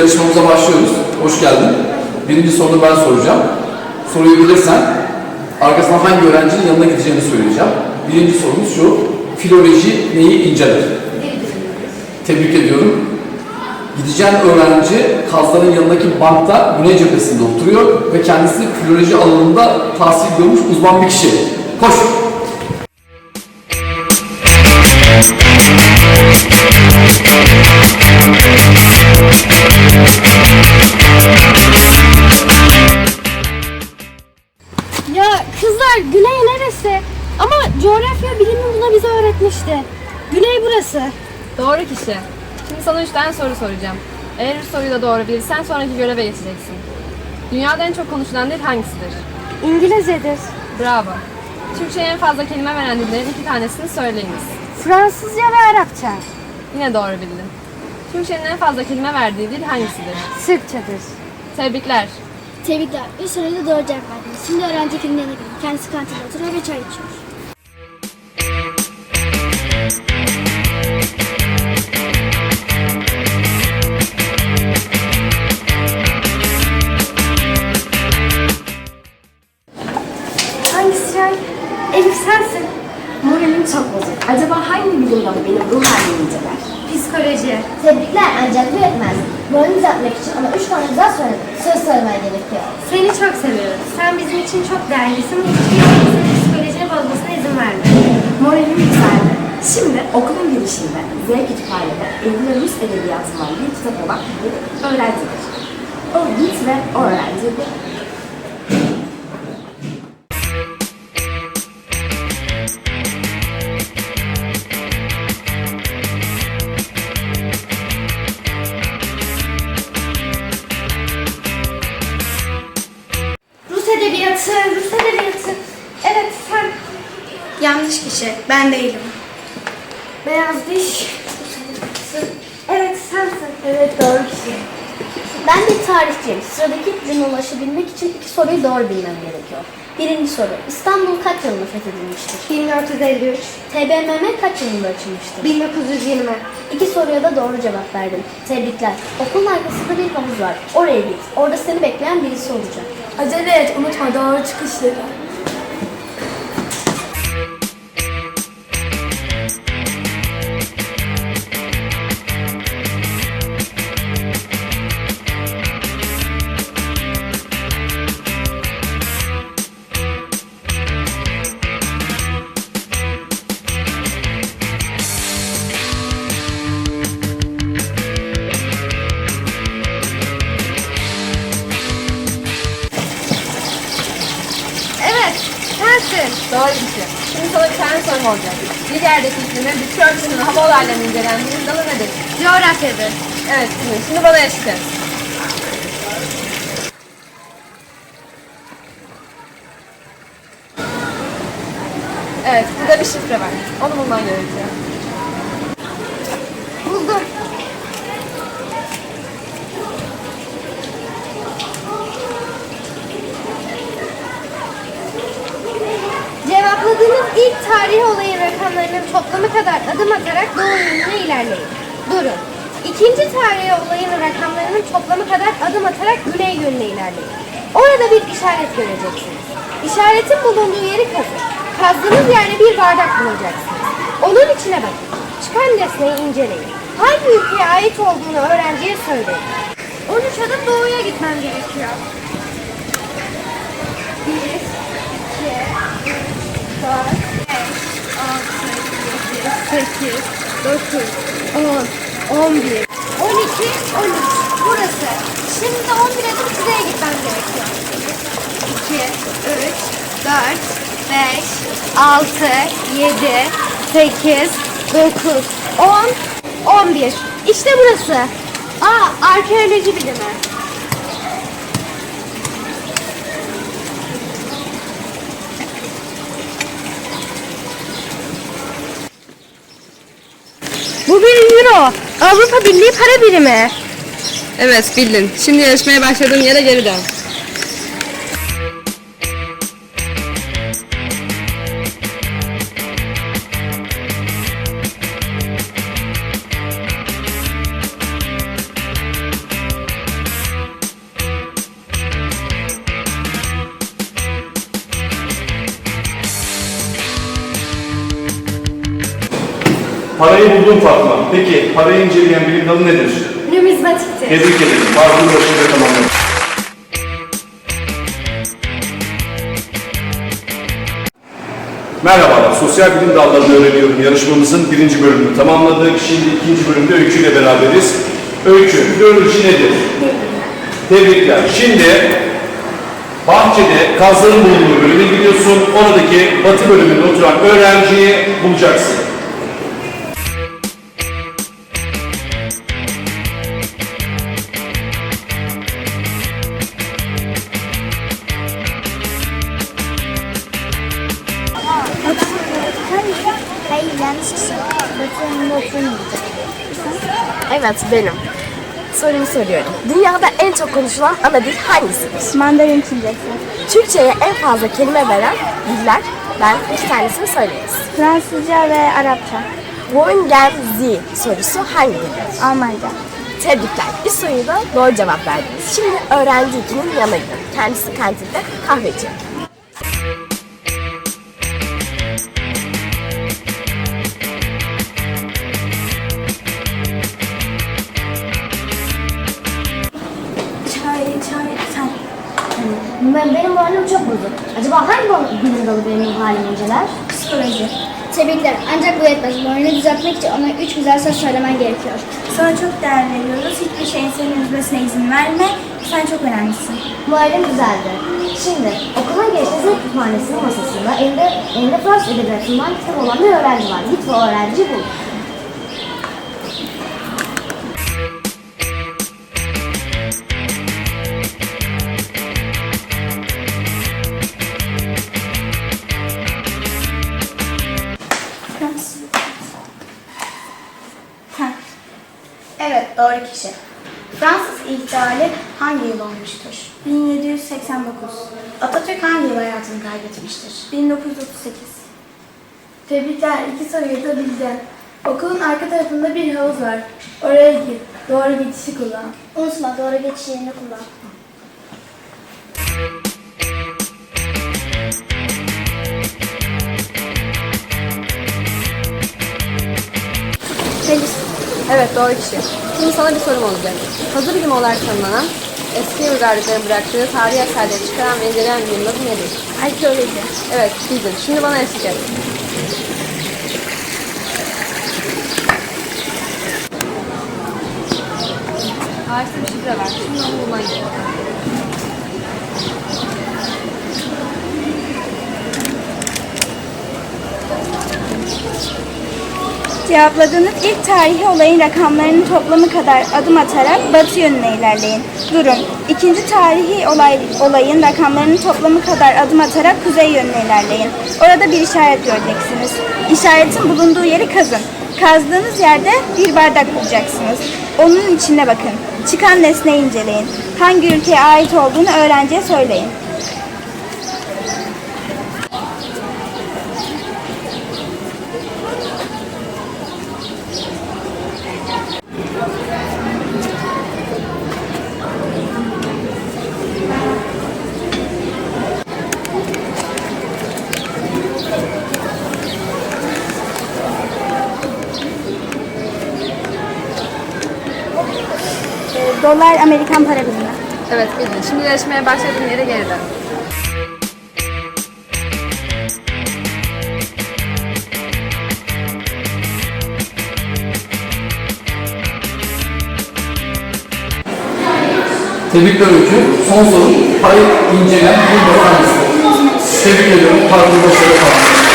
yarışmamıza başlıyoruz. Hoş geldin. Birinci sorunu ben soracağım. Soruyu bilirsen arkasından hangi öğrencinin yanına gideceğini söyleyeceğim. Birinci sorumuz şu. Filoloji neyi inceler? Tebrik ediyorum. Gideceğin öğrenci Kazların yanındaki bankta Güney cephesinde oturuyor ve kendisi filoloji alanında tahsil görmüş uzman bir kişi. Koş! Ya Tane soru soracağım. Eğer soruyu da doğru bilirsen sonraki göreve geçeceksin. Dünyada en çok konuşulan dil hangisidir? İngilizcedir. Bravo. Türkçe'ye en fazla kelime veren dillerin iki tanesini söyleyiniz. Fransızca ve Arapça. Yine doğru bildin. Türkçenin en fazla kelime verdiği dil hangisidir? Sırpçadır. Tebrikler. Tebrikler. Bir soruyu da doğru cevap verdiniz. Şimdi öğrenci kimliğine gidin. Kendisi kantinde oturuyor ve çay içiyor. Acaba hangi bilim dalı benim ruh halimi inceler? Psikoloji. Tebrikler ancak bu yetmez. Moralini düzeltmek için ona üç tane güzel soru, söz söylemen gerekiyor. Seni çok seviyoruz. Sen bizim için çok değerlisin ve hiçbir senin psikolojini bozmasına izin verme. Moralim yükseldi. Şimdi okulun girişinde Z kütüphanede Eylül Rus edebiyatından bir kitap olan bir öğrenci var. O git ve o öğrenci edebiyatı, Rus edebiyatı. Evet sen. Yanlış kişi. Ben değilim. Beyaz diş. Evet sensin. Evet doğru kişi. Ben bir tarihçiyim. Sıradaki ipucuna ulaşabilmek için iki soruyu doğru bilmem gerekiyor. Birinci soru. İstanbul kaç yılında fethedilmiştir? 1453. TBMM kaç yılında açılmıştır? 1920. İki soruya da doğru cevap verdin. Tebrikler. Okulun arkasında bir havuz var. Oraya git. Orada seni bekleyen birisi olacak. Acele et unutma doğru çıkışları. Sorum olacak. Bir yerdeki iklimi, bitki örtüsünün hava olaylarını incelen bilim dalı nedir? Coğrafyadır. Evet, şimdi, şimdi eşit et. Evet, burada bir şifre var. Onu bulman gerekiyor. Buldum. Cevapladığınız ilk tarihi olayın rakamlarının toplamı kadar adım atarak doğu yönüne ilerleyin. Durun. İkinci tarihi olayın rakamlarının toplamı kadar adım atarak güney yönüne ilerleyin. Orada bir işaret göreceksiniz. İşaretin bulunduğu yeri kazın. Kazdığınız yerde bir bardak bulacaksınız. Onun içine bakın. Çıkan nesneyi inceleyin. Hangi ülkeye ait olduğunu öğrenciye söyleyin. 13 adım doğuya gitmem gerekiyor. 1, 2, 3, 4, 5, 6, 7, 8, 9, 10, 11, 12, 13. Burası. Şimdi 11 adım kuzeye gitmem gerekiyor. 2, 3, 4, 5, 6, 7, 8, 9, 10, 11. İşte burası. Aa, arkeoloji bilimi. Bu bir euro. Avrupa Birliği para birimi. Evet, bildin. Şimdi yarışmaya başladığın yere geri dön. Parayı buldun Fatma. Peki parayı inceleyen bilim dalı nedir? Numizmatiktir. Tebrik ederim. Farkını başarıyla tamamladın. Merhabalar, sosyal bilim dallarını öğreniyorum. Yarışmamızın birinci bölümünü tamamladık. Şimdi ikinci bölümde Öykü ile beraberiz. Öykü, filoloji nedir? Tebrikler. Şimdi bahçede kazların bulunduğu bölüme gidiyorsun. Oradaki batı bölümünde oturan öğrenciyi bulacaksın. Evet benim. Sorumu soruyorum. Dünyada en çok konuşulan ana dil hangisidir? Mandarin Çincesi. Türkçe'ye en fazla kelime veren diller. Ben iki tanesini söyleyiniz. Fransızca ve Arapça. Wohin gehen Sie sorusu hangi dildir? Almanca. Tebrikler. Bir soruyu da doğru cevap verdiniz. Şimdi öğrenci ikinin yanına gidin. Kendisi kantinde kahve içiyor. Dalı benim inceler? Psikoloji. Tebrikler. Ancak bu yetmez. Moralini düzeltmek için ona üç güzel söz söylemen gerekiyor. Sana çok değer veriyoruz. Hiçbir şeyin seni üzmesine izin verme. Sen çok önemlisin. Moralim güzeldi. Şimdi okulun geçti zevk kütüphanesinin masasında elinde, elinde Fransız edebiyatından kitap olan bir öğrenci var. Git ve öğrenci bul. İhtilali hangi yıl olmuştur? 1789. Atatürk hangi yıl hayatını kaybetmiştir? 1938. Tebrikler, iki soruyu da bildin. Okulun arka tarafında bir havuz var. Oraya git. Doğru geçişi kullan. Unutma, doğru geçiş yerini kullan. Evet doğru kişi. Şimdi sana bir sorum olacak. Hazır bilim olarak tanımlanan eski uygarlıkların bıraktığı tarihi eserleri çıkaran ve inceleyen bilim adı nedir? Arkeoloji. Evet bildin. Şimdi bana eşlik et. Harika bir şifre ver. Şimdi onu bulman gerek. Cevapladığınız ilk tarihi olayın rakamlarının toplamı kadar adım atarak batı yönüne ilerleyin. Durun. İkinci tarihi olay, olayın rakamlarının toplamı kadar adım atarak kuzey yönüne ilerleyin. Orada bir işaret göreceksiniz. İşaretin bulunduğu yeri kazın. Kazdığınız yerde bir bardak bulacaksınız. Onun içine bakın. Çıkan nesneyi inceleyin. Hangi ülkeye ait olduğunu öğrenciye söyleyin. Dolar Amerikan para birimi. Evet bildin. Şimdi yarışmaya başladığın yere geri dön. Tebrikler Öykü. Son soru. Parayı inceleyen bilim dalı hangisidir? Tebrik ediyorum. Farklı başarılar.